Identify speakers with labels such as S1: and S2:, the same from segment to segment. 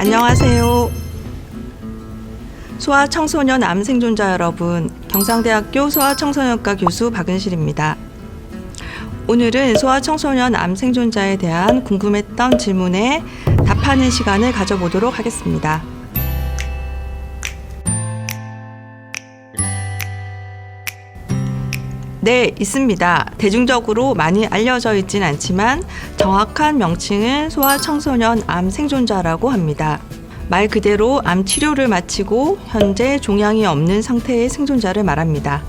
S1: 안녕하세요. 소아 청소년 암 생존자 여러분, 경상대학교 소아 청소년과 교수 박은실입니다. 오늘은 소아 청소년 암 생존자에 대한 궁금했던 질문에 답하는 시간을 가져보도록 하겠습니다. 네, 있습니다. 대중적으로 많이 알려져 있진 않지만 정확한 명칭은 소아청소년 암 생존자라고 합니다. 말 그대로 암 치료를 마치고 현재 종양이 없는 상태의 생존자를 말합니다.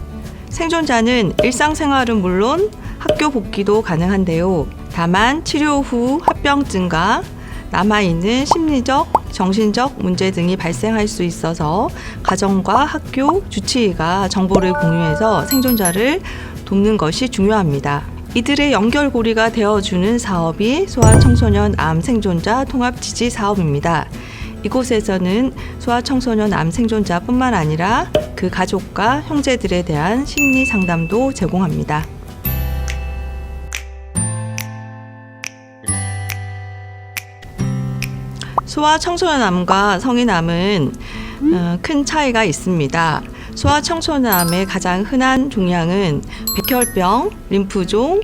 S1: 생존자는 일상생활은 물론 학교 복귀도 가능한데요. 다만 치료 후 합병증과 남아있는 심리적, 정신적 문제 등이 발생할 수 있어서 가정과 학교, 주치의가 정보를 공유해서 생존자를 돕는 것이 중요합니다. 이들의 연결고리가 되어주는 사업이 소아청소년 암 생존자 통합 지지 사업입니다. 이곳에서는 소아청소년 암 생존자뿐만 아니라 그 가족과 형제들에 대한 심리 상담도 제공합니다. 소아 청소년암과 성인암은 어, 큰 차이가 있습니다. 소아 청소년암의 가장 흔한 종양은 백혈병, 림프종,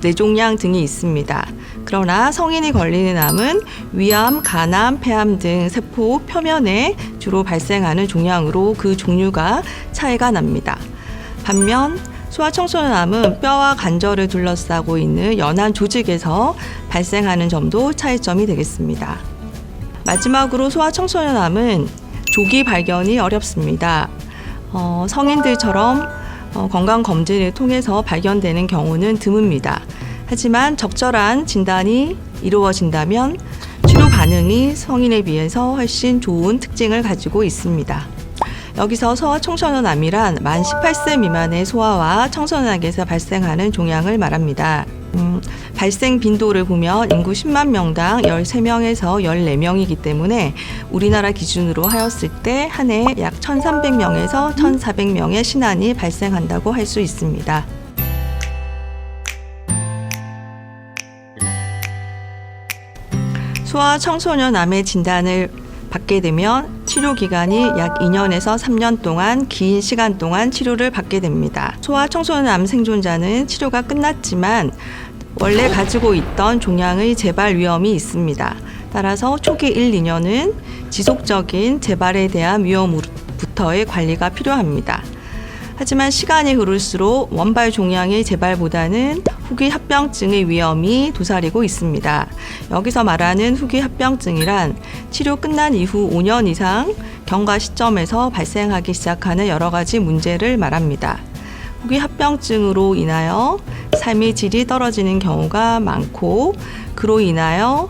S1: 뇌종양 등이 있습니다. 그러나 성인이 걸리는 암은 위암, 간암, 폐암 등 세포 표면에 주로 발생하는 종양으로 그 종류가 차이가 납니다. 반면 소아청소년암은 뼈와 관절을 둘러싸고 있는 연한 조직에서 발생하는 점도 차이점이 되겠습니다. 마지막으로 소아 청소년암은 조기 발견이 어렵습니다. 어, 성인들처럼 어, 건강 검진을 통해서 발견되는 경우는 드뭅니다. 하지만 적절한 진단이 이루어진다면 치료 반응이 성인에 비해서 훨씬 좋은 특징을 가지고 있습니다. 여기서 소아 청소년암이란 만 18세 미만의 소아와 청소년에게서 발생하는 종양을 말합니다. 음, 발생 빈도를 보면 인구 10만 명당 13명에서 14명이기 때문에 우리나라 기준으로 하였을 때 한 해 약 1,300명에서 1,400명의 신환이 발생한다고 할 수 있습니다. 소아 청소년 암의 진단을 받게 되면 치료 기간이 약 2년에서 3년 동안 긴 시간 동안 치료를 받게 됩니다. 소아 청소년 암 생존자는 치료가 끝났지만 원래 가지고 있던 종양의 재발 위험이 있습니다. 따라서 초기 1, 2년은 지속적인 재발에 대한 위험부터의 관리가 필요합니다. 하지만 시간이 흐를수록 원발 종양의 재발보다는 후기 합병증의 위험이 도사리고 있습니다. 여기서 말하는 후기 합병증이란 치료 끝난 이후 5년 이상 경과 시점에서 발생하기 시작하는 여러 가지 문제를 말합니다. 후기 합병증으로 인하여 삶의 질이 떨어지는 경우가 많고 그로 인하여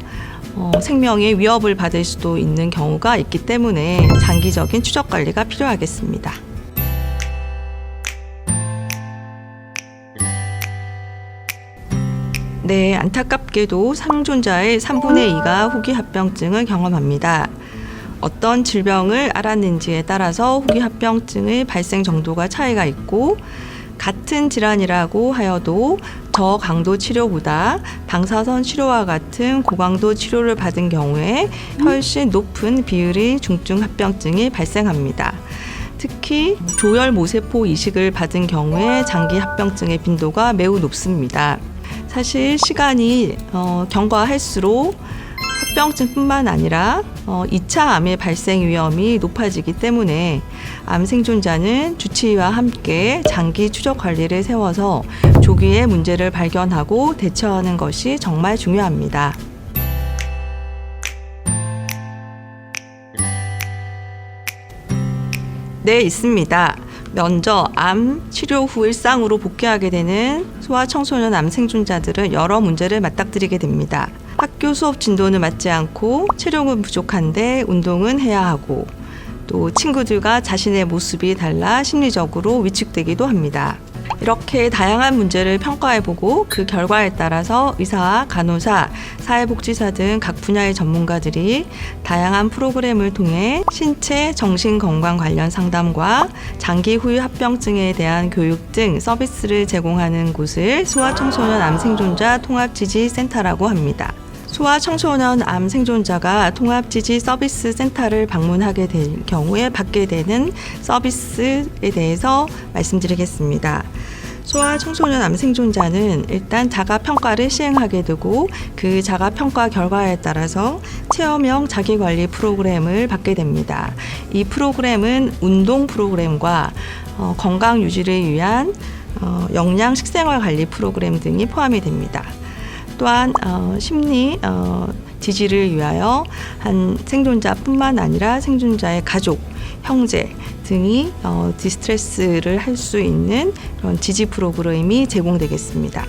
S1: 어, 생명의 위협을 받을 수도 있는 경우가 있기 때문에 장기적인 추적 관리가 필요하겠습니다. 네, 안타깝게도 생존자의 3분의 2가 후기 합병증을 경험합니다. 어떤 질병을 알았는지에 따라서 후기 합병증의 발생 정도가 차이가 있고 같은 질환이라고 하여도 저강도 치료보다 방사선 치료와 같은 고강도 치료를 받은 경우에 훨씬 높은 비율의 중증 합병증이 발생합니다. 특히 조혈 모세포 이식을 받은 경우에 장기 합병증의 빈도가 매우 높습니다. 사실 시간이 어, 경과할수록 합병증뿐만 아니라 어, 2차 암의 발생 위험이 높아지기 때문에 암 생존자는 주치의와 함께 장기 추적 관리를 세워서 조기에 문제를 발견하고 대처하는 것이 정말 중요합니다. 네, 있습니다. 먼저 암 치료 후 일상으로 복귀하게 되는 소아 청소년 암 생존자들은 여러 문제를 맞닥뜨리게 됩니다. 학교 수업 진도는 맞지 않고 체력은 부족한데 운동은 해야 하고 또 친구들과 자신의 모습이 달라 심리적으로 위축되기도 합니다. 이렇게 다양한 문제를 평가해보고 그 결과에 따라서 의사, 간호사, 사회복지사 등 각 분야의 전문가들이 다양한 프로그램을 통해 신체, 정신 건강 관련 상담과 장기 후유 합병증에 대한 교육 등 서비스를 제공하는 곳을 소아청소년 암 생존자 통합지지센터라고 합니다. 소아 청소년 암 생존자가 통합지지 서비스 센터를 방문하게 될 경우에 받게 되는 서비스에 대해서 말씀드리겠습니다. 소아 청소년 암 생존자는 일단 자가 평가를 시행하게 되고 그 자가 평가 결과에 따라서 체험형 자기 관리 프로그램을 받게 됩니다. 이 프로그램은 운동 프로그램과 어, 건강 유지를 위한 어, 영양 식생활 관리 프로그램 등이 포함이 됩니다. 또한 어, 심리 어, 지지를 위하여 한 생존자뿐만 아니라 생존자의 가족, 형제 등이 어, 디스트레스를 할 수 있는 그런 지지 프로그램이 제공되겠습니다.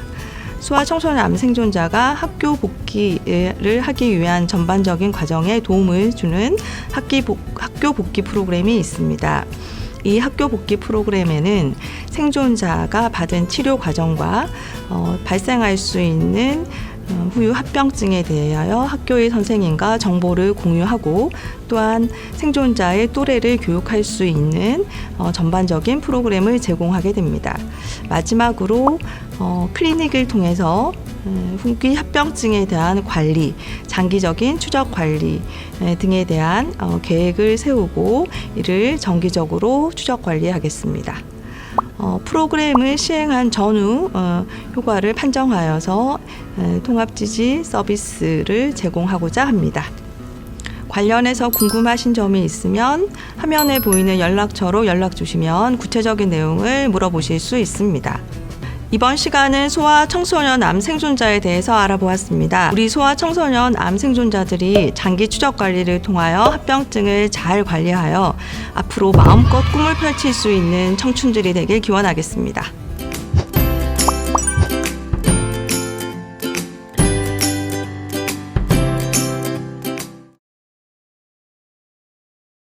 S1: 소아 청소년 암 생존자가 학교 복귀를 하기 위한 전반적인 과정에 도움을 주는 학기 복, 학교 복귀 프로그램이 있습니다. 이 학교 복귀 프로그램에는 생존자가 받은 치료 과정과 어, 발생할 수 있는 어, 후유 합병증에 대하여 학교의 선생님과 정보를 공유하고 또한 생존자의 또래를 교육할 수 있는 어, 전반적인 프로그램을 제공하게 됩니다. 마지막으로 어, 클리닉을 통해서 음, 후기 합병증에 대한 관리, 장기적인 추적 관리 에, 등에 대한 어, 계획을 세우고 이를 정기적으로 추적 관리하겠습니다. 어, 프로그램을 시행한 전후 어, 효과를 판정하여서 에, 통합지지 서비스를 제공하고자 합니다. 관련해서 궁금하신 점이 있으면 화면에 보이는 연락처로 연락 주시면 구체적인 내용을 물어보실 수 있습니다. 이번 시간은 소아 청소년 암 생존자에 대해서 알아보았습니다. 우리 소아 청소년 암 생존자들이 장기 추적 관리를 통하여 합병증을 잘 관리하여 앞으로 마음껏 꿈을 펼칠 수 있는 청춘들이 되길 기원하겠습니다.